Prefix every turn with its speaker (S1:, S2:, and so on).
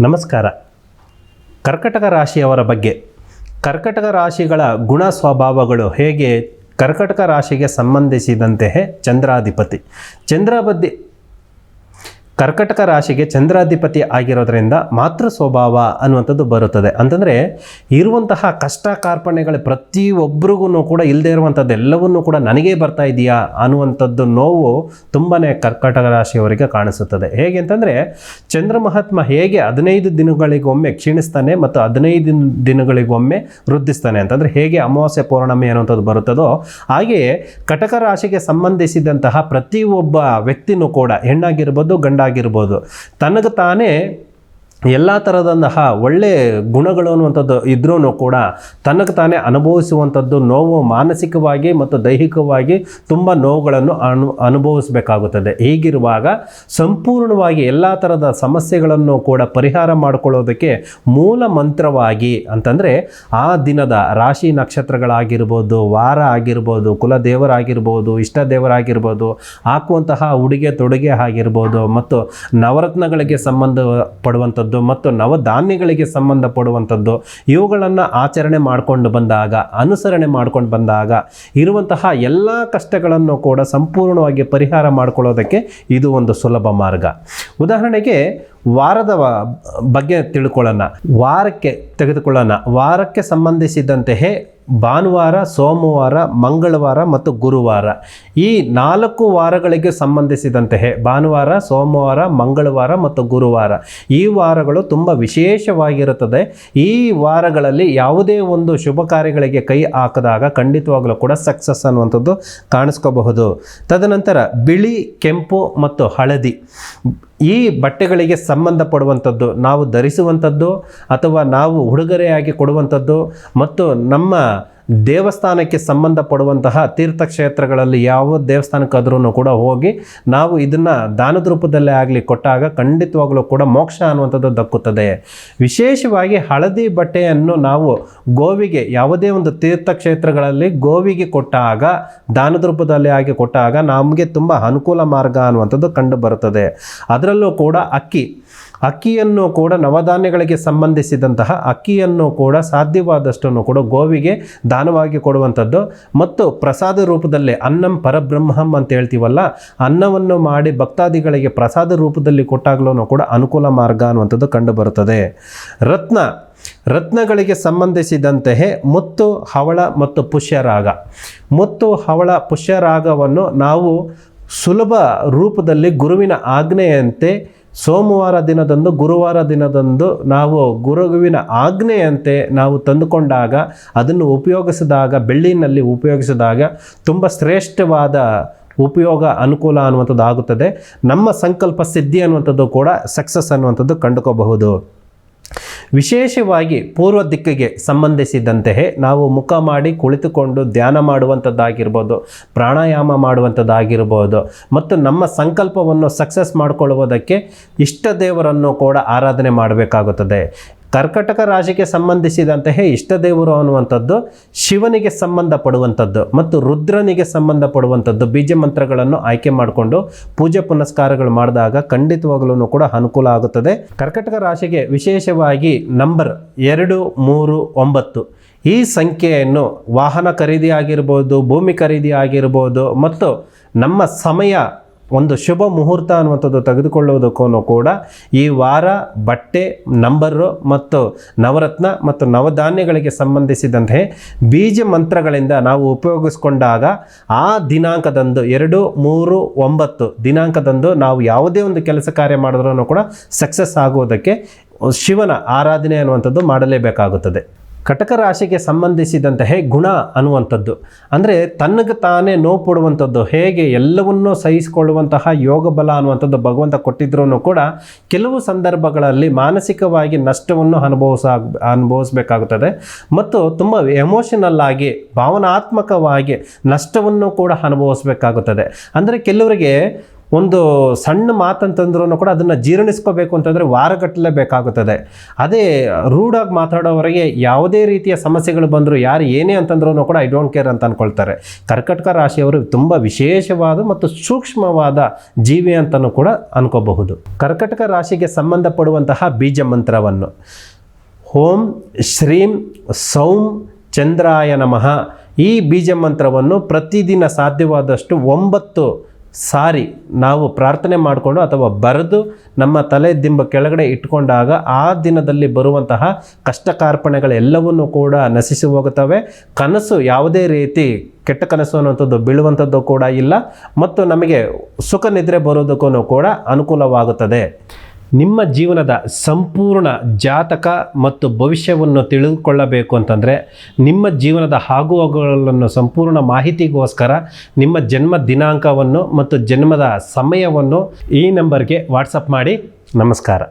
S1: ನಮಸ್ಕಾರ. ಕರ್ಕಟಕ ರಾಶಿಯವರ ಬಗ್ಗೆ. ಕರ್ಕಟಕ ರಾಶಿಗಳ ಗುಣ ಸ್ವಭಾವಗಳು ಹೇಗೆ? ಕರ್ಕಟಕ ರಾಶಿಗೆ ಸಂಬಂಧಿಸಿದಂತೆ ಚಂದ್ರಾಧಿಪತಿ. ಚಂದ್ರಾಬದ್ಧಿ ಕರ್ಕಟಕ ರಾಶಿಗೆ ಚಂದ್ರಾಧಿಪತಿ ಆಗಿರೋದ್ರಿಂದ ಮಾತೃ ಸ್ವಭಾವ ಅನ್ನುವಂಥದ್ದು ಬರುತ್ತದೆ. ಅಂತಂದರೆ, ಇರುವಂತಹ ಕಷ್ಟ ಕಾರ್ಪಣ್ಯಗಳು ಪ್ರತಿಯೊಬ್ಬರಿಗೂ ಕೂಡ ಇಲ್ಲದೆ ಇರುವಂಥದ್ದು ಎಲ್ಲವನ್ನೂ ಕೂಡ ನನಗೇ ಬರ್ತಾ ಇದೆಯಾ ಅನ್ನುವಂಥದ್ದು ನೋವು ತುಂಬಾ ಕರ್ಕಟಕ ರಾಶಿಯವರಿಗೆ ಕಾಣಿಸುತ್ತದೆ. ಹೇಗೆ ಅಂತಂದರೆ, ಚಂದ್ರ ಮಹಾತ್ಮ ಹೇಗೆ ಹದಿನೈದು ದಿನಗಳಿಗೊಮ್ಮೆ ಕ್ಷೀಣಿಸ್ತಾನೆ ಮತ್ತು ಹದಿನೈದು ದಿನ- ದಿನಗಳಿಗೊಮ್ಮೆ ವೃದ್ಧಿಸ್ತಾನೆ ಅಂತಂದರೆ, ಹೇಗೆ ಅಮಾವಾಸ್ಯ ಪೌರ್ಣಮಿ ಅನ್ನುವಂಥದ್ದು ಬರುತ್ತದೋ, ಹಾಗೆಯೇ ಕಟಕ ರಾಶಿಗೆ ಸಂಬಂಧಿಸಿದಂತಹ ಪ್ರತಿಯೊಬ್ಬ ವ್ಯಕ್ತಿನೂ ಕೂಡ ಹೆಣ್ಣಾಗಿರ್ಬೋದು ಗಂಡಾಗಿರ್ಬೋದು ತನಗೆ ತಾನೇ ಎಲ್ಲ ಥರದಂತಹ ಒಳ್ಳೆ ಗುಣಗಳು ಅನ್ನುವಂಥದ್ದು ಇದ್ರೂ ಕೂಡ ತನಗೆ ತಾನೇ ಅನುಭವಿಸುವಂಥದ್ದು ನೋವು ಮಾನಸಿಕವಾಗಿ ಮತ್ತು ದೈಹಿಕವಾಗಿ ತುಂಬ ನೋವುಗಳನ್ನು ಅನು, ಅನುಭವಿಸಬೇಕಾಗುತ್ತದೆ. ಹೀಗಿರುವಾಗ ಸಂಪೂರ್ಣವಾಗಿ ಎಲ್ಲ ಥರದ ಸಮಸ್ಯೆಗಳನ್ನು ಕೂಡ ಪರಿಹಾರ ಮಾಡಿಕೊಳ್ಳೋದಕ್ಕೆ ಮೂಲ ಮಂತ್ರವಾಗಿ ಅಂತಂದರೆ ಆ ದಿನದ ರಾಶಿ ನಕ್ಷತ್ರಗಳಾಗಿರ್ಬೋದು, ವಾರ ಆಗಿರ್ಬೋದು, ಕುಲದೇವರಾಗಿರ್ಬೋದು ಇಷ್ಟ ದೇವರಾಗಿರ್ಬೋದು ಹಾಕುವಂತಹ ಉಡುಗೆ ತೊಡುಗೆ ಆಗಿರ್ಬೋದು ಮತ್ತು ನವರತ್ನಗಳಿಗೆ ಸಂಬಂಧಪಡುವಂಥದ್ದು ಮತ್ತು ನವಧಾನ್ಯಗಳಿಗೆ ಸಂಬಂಧಪಡುವಂಥದ್ದು ಇವುಗಳನ್ನು ಆಚರಣೆ ಮಾಡಿಕೊಂಡು ಬಂದಾಗ, ಅನುಸರಣೆ ಮಾಡ್ಕೊಂಡು ಬಂದಾಗ ಇರುವಂತಹ ಎಲ್ಲ ಕಷ್ಟಗಳನ್ನು ಕೂಡ ಸಂಪೂರ್ಣವಾಗಿ ಪರಿಹಾರ ಮಾಡಿಕೊಳ್ಳೋದಕ್ಕೆ ಇದು ಒಂದು ಸುಲಭ ಮಾರ್ಗ. ಉದಾಹರಣೆಗೆ ವಾರದ ಬಗ್ಗೆ ತಿಳ್ಕೊಳ್ಳೋಣ. ವಾರಕ್ಕೆ ತೆಗೆದುಕೊಳ್ಳೋಣ. ವಾರಕ್ಕೆ ಸಂಬಂಧಿಸಿದಂತೆಯೇ ಭಾನುವಾರ, ಸೋಮವಾರ, ಮಂಗಳವಾರ ಮತ್ತು ಗುರುವಾರ. ಈ ನಾಲ್ಕು ವಾರಗಳಿಗೆ ಸಂಬಂಧಿಸಿದಂತೆ ಭಾನುವಾರ, ಸೋಮವಾರ, ಮಂಗಳವಾರ ಮತ್ತು ಗುರುವಾರ ಈ ವಾರಗಳು ತುಂಬ ವಿಶೇಷವಾಗಿರುತ್ತದೆ. ಈ ವಾರಗಳಲ್ಲಿ ಯಾವುದೇ ಒಂದು ಶುಭ ಕಾರ್ಯಗಳಿಗೆ ಕೈ ಹಾಕಿದಾಗ ಖಂಡಿತವಾಗಲೂ ಕೂಡ ಸಕ್ಸಸ್ ಅನ್ನುವಂಥದ್ದು ಕಾಣಿಸ್ಕೋಬಹುದು. ತದನಂತರ ಬಿಳಿ, ಕೆಂಪು ಮತ್ತು ಹಳದಿ. ಈ ಬಟ್ಟೆಗಳಿಗೆ ಸಂಬಂಧಪಡುವಂಥದ್ದು ನಾವು ಧರಿಸುವಂಥದ್ದು ಅಥವಾ ನಾವು ಉಡುಗೊರೆಯಾಗಿ ಕೊಡುವಂಥದ್ದು ಮತ್ತು ನಮ್ಮ ದೇವಸ್ಥಾನಕ್ಕೆ ಸಂಬಂಧಪಡುವಂತಹ ತೀರ್ಥಕ್ಷೇತ್ರಗಳಲ್ಲಿ ಯಾವ ದೇವಸ್ಥಾನಕ್ಕಾದ್ರೂ ಕೂಡ ಹೋಗಿ ನಾವು ಇದನ್ನು ದಾನದ ರೂಪದಲ್ಲೇ ಆಗಲಿ ಕೊಟ್ಟಾಗ ಖಂಡಿತವಾಗಲೂ ಕೂಡ ಮೋಕ್ಷ ಅನ್ನುವಂಥದ್ದು ದಕ್ಕುತ್ತದೆ. ವಿಶೇಷವಾಗಿ ಹಳದಿ ಬಟ್ಟೆಯನ್ನು ನಾವು ಗೋವಿಗೆ ಯಾವುದೇ ಒಂದು ತೀರ್ಥಕ್ಷೇತ್ರಗಳಲ್ಲಿ ಗೋವಿಗೆ ಕೊಟ್ಟಾಗ, ದಾನದ ರೂಪದಲ್ಲಿ ಆಗಿ ಕೊಟ್ಟಾಗ ನಮಗೆ ತುಂಬ ಅನುಕೂಲ ಮಾರ್ಗ ಅನ್ನುವಂಥದ್ದು ಕಂಡು ಬರುತ್ತದೆ. ಅದರಲ್ಲೂ ಕೂಡ ಅಕ್ಕಿ ಅಕ್ಕಿಯನ್ನು ಕೂಡ ನವಧಾನ್ಯಗಳಿಗೆ ಸಂಬಂಧಿಸಿದಂತಹ ಅಕ್ಕಿಯನ್ನು ಕೂಡ ಸಾಧ್ಯವಾದಷ್ಟನ್ನು ಕೂಡ ಗೋವಿಗೆ ದಾನವಾಗಿ ಕೊಡುವಂಥದ್ದು. ಮತ್ತು ಪ್ರಸಾದ ರೂಪದಲ್ಲಿ ಅನ್ನಂ ಪರಬ್ರಹ್ಮಂ ಅಂತ ಹೇಳ್ತೀವಲ್ಲ, ಅನ್ನವನ್ನು ಮಾಡಿ ಭಕ್ತಾದಿಗಳಿಗೆ ಪ್ರಸಾದ ರೂಪದಲ್ಲಿ ಕೊಟ್ಟಾಗಲೂ ಕೂಡ ಅನುಕೂಲ ಮಾರ್ಗ ಅನ್ನುವಂಥದ್ದು ಕಂಡುಬರುತ್ತದೆ. ರತ್ನ, ರತ್ನಗಳಿಗೆ ಸಂಬಂಧಿಸಿದಂತೆಯೇ ಮುತ್ತು, ಹವಳ ಮತ್ತು ಪುಷ್ಯರಾಗ. ಮುತ್ತು, ಹವಳ, ಪುಷ್ಯರಾಗವನ್ನು ನಾವು ಸುಲಭ ರೂಪದಲ್ಲಿ ಗುರುವಿನ ಆಜ್ಞೆಯಂತೆ ಸೋಮವಾರ ದಿನದಂದು, ಗುರುವಾರ ದಿನದಂದು ನಾವು ಗುರುವಿನ ಆಜ್ಞೆಯಂತೆ ನಾವು ತಂದುಕೊಂಡಾಗ, ಅದನ್ನು ಉಪಯೋಗಿಸಿದಾಗ, ಬೆಳ್ಳಿನಲ್ಲಿ ಉಪಯೋಗಿಸಿದಾಗ ತುಂಬ ಶ್ರೇಷ್ಠವಾದ ಉಪಯೋಗ, ಅನುಕೂಲ ಅನ್ನುವಂಥದ್ದು ಆಗುತ್ತದೆ ನಮ್ಮ ಸಂಕಲ್ಪ, ಸಿದ್ಧಿ ಅನ್ನುವಂಥದ್ದು ಕೂಡ ಸಕ್ಸಸ್ ಅನ್ನುವಂಥದ್ದು ಕಂಡುಕೋಬಹುದು. ವಿಶೇಷವಾಗಿ ಪೂರ್ವ ದಿಕ್ಕಿಗೆ ಸಂಬಂಧಿಸಿದಂತೆಯೇ ನಾವು ಮುಖ ಮಾಡಿ ಕುಳಿತುಕೊಂಡು ಧ್ಯಾನ ಮಾಡುವಂಥದ್ದಾಗಿರ್ಬೋದು, ಪ್ರಾಣಾಯಾಮ ಮಾಡುವಂಥದ್ದಾಗಿರ್ಬೋದು ಮತ್ತು ನಮ್ಮ ಸಂಕಲ್ಪವನ್ನು ಸಕ್ಸಸ್ ಮಾಡಿಕೊಳ್ಳುವುದಕ್ಕೆ ಇಷ್ಟ ದೇವರನ್ನು ಕೂಡ ಆರಾಧನೆ ಮಾಡಬೇಕಾಗುತ್ತದೆ. ಕರ್ಕಟಕ ರಾಶಿಗೆ ಸಂಬಂಧಿಸಿದಂತಹ ಇಷ್ಟ ದೇವರು ಅನ್ನುವಂಥದ್ದು ಶಿವನಿಗೆ ಸಂಬಂಧಪಡುವಂಥದ್ದು ಮತ್ತು ರುದ್ರನಿಗೆ ಸಂಬಂಧಪಡುವಂಥದ್ದು. ಬೀಜ ಮಂತ್ರಗಳನ್ನು ಆಯ್ಕೆ ಮಾಡಿಕೊಂಡು ಪೂಜೆ ಪುನಸ್ಕಾರಗಳು ಮಾಡಿದಾಗ ಖಂಡಿತವಾಗಲೂ ಕೂಡ ಅನುಕೂಲ ಆಗುತ್ತದೆ. ಕರ್ಕಟಕ ರಾಶಿಗೆ ವಿಶೇಷವಾಗಿ ನಂಬರ್ ಎರಡು, ಮೂರು, ಒಂಬತ್ತು. ಈ ಸಂಖ್ಯೆಯನ್ನು ವಾಹನ ಖರೀದಿ ಆಗಿರ್ಬೋದು, ಭೂಮಿ ಖರೀದಿ ಆಗಿರ್ಬೋದು ಮತ್ತು ನಮ್ಮ ಸಮಯ ಒಂದು ಶುಭ ಮುಹೂರ್ತ ಅನ್ನುವಂಥದ್ದು ತೆಗೆದುಕೊಳ್ಳುವುದಕ್ಕೂ ಕೂಡ ಈ ವಾರ ಬಟ್ಟೆ, ನಂಬರು ಮತ್ತು ನವರತ್ನ ಮತ್ತು ನವಧಾನ್ಯಗಳಿಗೆ ಸಂಬಂಧಿಸಿದಂತೆ ಬೀಜ ಮಂತ್ರಗಳಿಂದ ನಾವು ಉಪಯೋಗಿಸ್ಕೊಂಡಾಗ ಆ ದಿನಾಂಕದಂದು ಎರಡು, ಮೂರು, ಒಂಬತ್ತು ದಿನಾಂಕದಂದು ನಾವು ಯಾವುದೇ ಒಂದು ಕೆಲಸ ಕಾರ್ಯ ಮಾಡಿದ್ರೂ ಕೂಡ ಸಕ್ಸಸ್ ಆಗುವುದಕ್ಕೆ ಶಿವನ ಆರಾಧನೆ ಅನ್ನುವಂಥದ್ದು ಮಾಡಲೇಬೇಕಾಗುತ್ತದೆ. ಕಟಕ ರಾಶಿಗೆ ಸಂಬಂಧಿಸಿದಂತಹ ಗುಣ ಅನ್ನುವಂಥದ್ದು. ಅಂದರೆ ತನಗೆ ತಾನೇ ನೋವು ಹೇಗೆ ಎಲ್ಲವನ್ನೂ ಸಹಿಸಿಕೊಳ್ಳುವಂತಹ ಯೋಗ ಬಲ ಅನ್ನುವಂಥದ್ದು ಭಗವಂತ ಕೊಟ್ಟಿದ್ರೂ ಕೂಡ ಕೆಲವು ಸಂದರ್ಭಗಳಲ್ಲಿ ಮಾನಸಿಕವಾಗಿ ನಷ್ಟವನ್ನು ಅನುಭವಿಸ, ಅನುಭವಿಸಬೇಕಾಗುತ್ತದೆ. ಮತ್ತು ತುಂಬ ಎಮೋಷನಲ್ ಆಗಿ, ಭಾವನಾತ್ಮಕವಾಗಿ ನಷ್ಟವನ್ನು ಕೂಡ ಅನುಭವಿಸಬೇಕಾಗುತ್ತದೆ. ಅಂದರೆ ಕೆಲವರಿಗೆ ಒಂದು ಸಣ್ಣ ಮಾತಂತಂದ್ರೂ ಕೂಡ ಅದನ್ನು ಜೀರ್ಣಿಸ್ಕೋಬೇಕು ಅಂತಂದರೆ ವಾರಗಟ್ಟಲೆ ಬೇಕಾಗುತ್ತದೆ. ಅದೇ ರೂಢಾಗಿ ಮಾತಾಡೋವರೆಗೆ ಯಾವುದೇ ರೀತಿಯ ಸಮಸ್ಯೆಗಳು ಬಂದರೂ ಯಾರು ಏನೇ ಅಂತಂದ್ರೂ ಕೂಡ, ಐ ಡೋಂಟ್ ಕೇರ್ ಅಂತ ಅಂದ್ಕೊಳ್ತಾರೆ ಕರ್ಕಟಕ ರಾಶಿಯವರು ತುಂಬ ವಿಶೇಷವಾದ ಮತ್ತು ಸೂಕ್ಷ್ಮವಾದ ಜೀವಿ ಅಂತಲೂ ಕೂಡ ಅನ್ಕೋಬಹುದು. ಕರ್ಕಟಕ ರಾಶಿಗೆ ಸಂಬಂಧಪಡುವಂತಹ ಬೀಜ ಮಂತ್ರವನ್ನು. ಓಂ ಶ್ರೀಂ ಸೌಂ ಚಂದ್ರಾಯ ನಮಃ. ಈ ಬೀಜ ಮಂತ್ರವನ್ನು ಪ್ರತಿದಿನ ಸಾಧ್ಯವಾದಷ್ಟು ಒಂಬತ್ತು ಸಾರಿ ನಾವು ಪ್ರಾರ್ಥನೆ ಮಾಡಿಕೊಂಡು ಅಥವಾ ಬರೆದು ನಮ್ಮ ತಲೆ ದಿಂಬ ಕೆಳಗಡೆ ಇಟ್ಕೊಂಡಾಗ ಆ ದಿನದಲ್ಲಿ ಬರುವಂತಹ ಕಷ್ಟ ಕಾರ್ಪಣೆಗಳೆಲ್ಲವನ್ನೂ ಕೂಡ ನಶಿಸಿ ಹೋಗುತ್ತವೆ. ಕನಸು ಯಾವುದೇ ರೀತಿ ಕೆಟ್ಟ ಕನಸು ಅನ್ನುವಂಥದ್ದು ಬೀಳುವಂಥದ್ದು ಕೂಡ ಇಲ್ಲ. ಮತ್ತು ನಮಗೆ ಸುಖ ನಿದ್ರೆ ಬರೋದಕ್ಕೂ ಕೂಡ ಅನುಕೂಲವಾಗುತ್ತದೆ. ನಿಮ್ಮ ಜೀವನದ ಸಂಪೂರ್ಣ ಜಾತಕ ಮತ್ತು ಭವಿಷ್ಯವನ್ನು ತಿಳಿದುಕೊಳ್ಳಬೇಕು ಅಂತಂದರೆ ನಿಮ್ಮ ಜೀವನದ ಆಗುಹೋಗುಗಳನ್ನು ಸಂಪೂರ್ಣ ಮಾಹಿತಿಗೋಸ್ಕರ ನಿಮ್ಮ ಜನ್ಮ ದಿನಾಂಕವನ್ನು ಮತ್ತು ಜನ್ಮದ ಸಮಯವನ್ನು ಈ ನಂಬರ್ಗೆ ವಾಟ್ಸಪ್ ಮಾಡಿ ನಮಸ್ಕಾರ.